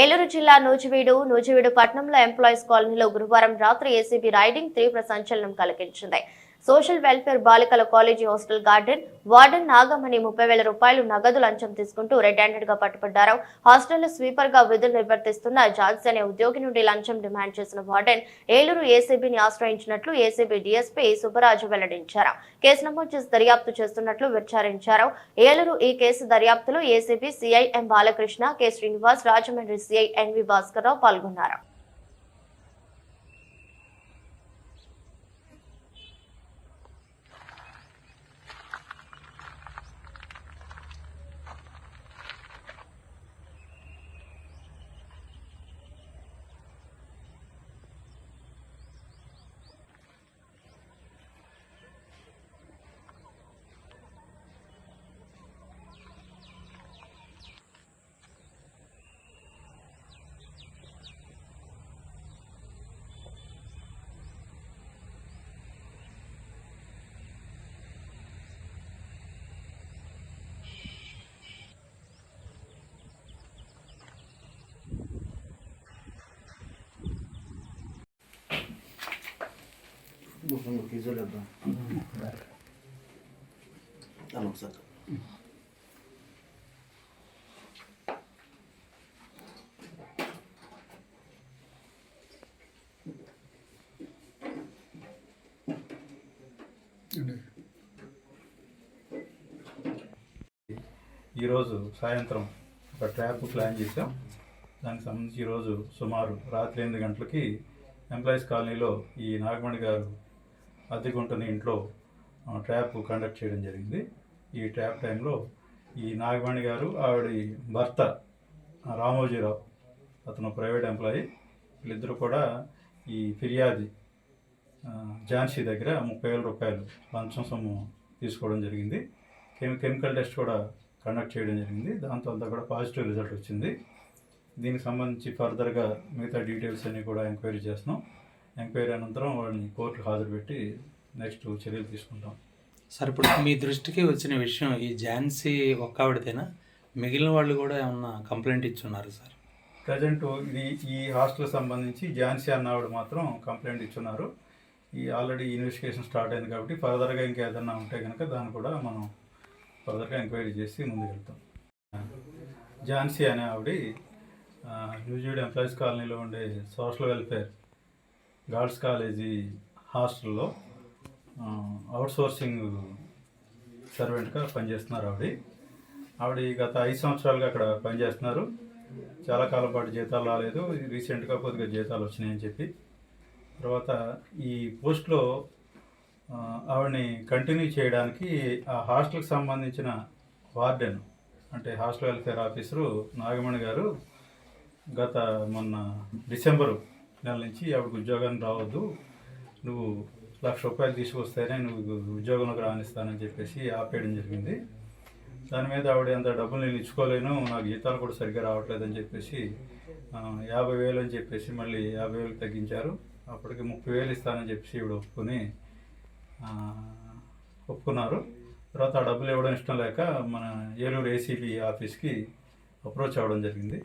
ఏలూరు జిల్లా నూజివీడు నూజివీడు పట్టణంలో ఎంప్లాయీస్ కాలనీలో గురువారం రాత్రి ఏసీబీ రైడింగ్ తీవ్ర సంచలనం కలిగించింది. సోషల్ వెల్ఫేర్ బాలికల college hostel garden warden Nagamani ముప్పై వేల రూపాయలు నగదు లంచం తీసుకుంటూ రెడ్ హ్యాండెడ్గా పట్టుబడ్డారు. హాస్టల్లో స్వీపర్గా విధులు నిర్వర్తిస్తున్న జాన్స్ అనే ఉద్యోగి నుండి లంచం డిమాండ్ చేసిన వార్డెన్ ఏలూరు ఏసీబీని ఆశ్రయించినట్లు ఏసీబీ డీఎస్పీ సుబ్బరాజు వెల్లడించారు. కేసు నమోదు చేసి దర్యాప్తు చేస్తున్నట్లు విచారించారు. ఏలూరు ఈ కేసు దర్యాప్తులో ACB CI M Balakrishna K Srinivas Rajahmundry CI N V Bhaskarrao పాల్గొన్నారు. ఈరోజు సాయంత్రం ఒక ట్రాప్ ప్లాన్ చేసాం దానికి సంబంధించి ఈరోజు సుమారు రాత్రి ఎనిమిది గంటలకి ఎంప్లాయీస్ కాలనీలో ఈ నాగమణి గారు అద్దెకుంటున్న ఇంట్లో ట్యాప్ ట్రాప్ కండక్ట్ చేయడం జరిగింది. ఈ ట్రాప్ టైంలో ఈ నాగవాణి గారు ఆవిడ భర్త రామోజీరావు అతను ప్రైవేట్ ఎంప్లాయీ. వీళ్ళిద్దరూ కూడా ఈ ఫిర్యాది ఝాన్సీ దగ్గర ముప్పై వేల రూపాయలు లంచం సొమ్ము తీసుకోవడం జరిగింది. కెమి కెమికల్ టెస్ట్ కూడా కండక్ట్ చేయడం జరిగింది. దాంతో అంతా కూడా పాజిటివ్ రిజల్ట్ వచ్చింది. దీనికి సంబంధించి ఫర్దర్గా మిగతా డీటెయిల్స్ అన్నీ కూడా ఎంక్వైరీ చేస్తున్నాం. ఎంక్వైరీ అనంతరం వాళ్ళని కోర్టుకు హాజరుపెట్టి నెక్స్ట్ చర్యలు తీసుకుంటాం. సార్ ఇప్పుడు మీ దృష్టికి వచ్చిన విషయం ఈ ఝాన్సీ ఒక్క ఆవిడతేనా మిగిలిన వాళ్ళు కూడా ఏమన్నా కంప్లైంట్ ఇచ్చున్నారు సార్? ప్రజెంట్ ఇది ఈ హాస్టల్ సంబంధించి ఝాన్సీ అన్న ఆవిడ మాత్రం కంప్లైంట్ ఇచ్చున్నారు. ఈ ఆల్రెడీ ఇన్వెస్టిగేషన్ స్టార్ట్ అయింది కాబట్టి ఫర్దర్గా ఇంకా ఏదన్నా ఉంటే కనుక దాన్ని కూడా మనం ఫర్దర్గా ఎంక్వైరీ చేసి ముందుకెళ్తాం. ఝాన్సీ అనే ఆవిడ ఆ, న్యూజివీడ్ ఎంప్లాయీస్ కాలనీలో ఉండే సోషల్ వెల్ఫేర్ గర్ల్స్ కాలేజీ హాస్టల్లో అవుట్ సోర్సింగ్ సర్వెంట్గా పనిచేస్తున్నారు ఆవిడ. ఆవిడ గత ఐదు సంవత్సరాలుగా అక్కడ పనిచేస్తున్నారు. చాలా కాలం పాటు జీతాలు రాలేదు. రీసెంట్గా కొద్దిగా జీతాలు వచ్చినాయని చెప్పి. తర్వాత ఈ పోస్ట్లో ఆవిడని కంటిన్యూ చేయడానికి ఆ హాస్టల్కి సంబంధించిన వార్డెన్ అంటే హాస్టల్ వెల్ఫేర్ ఆఫీసరు నాగమణి గారు గత మొన్న డిసెంబరు నెల నుంచి ఆవిడకు ఉద్యోగానికి రావద్దు. నువ్వు లక్ష రూపాయలు తీసుకొస్తేనే నువ్వు ఉద్యోగంలోకి రాణిస్తానని చెప్పేసి ఆపేయడం జరిగింది. దాని మీద ఆవిడ ఎంత డబ్బులు నేను ఇచ్చుకోలేను నాకు జీతాలు కూడా సరిగ్గా రావట్లేదని చెప్పేసి యాభై వేలు అని చెప్పేసి మళ్ళీ యాభై వేలు తగ్గించారు. అప్పటికి ముప్పై వేలు ఇస్తానని చెప్పేసి ఈవిడ ఒప్పుకొని ఒప్పుకున్నారు. తర్వాత ఆ డబ్బులు ఇవ్వడం ఇష్టం లేక మన ఏలూరు ఏసీబీ ఆఫీస్కి అప్రోచ్ అవ్వడం జరిగింది.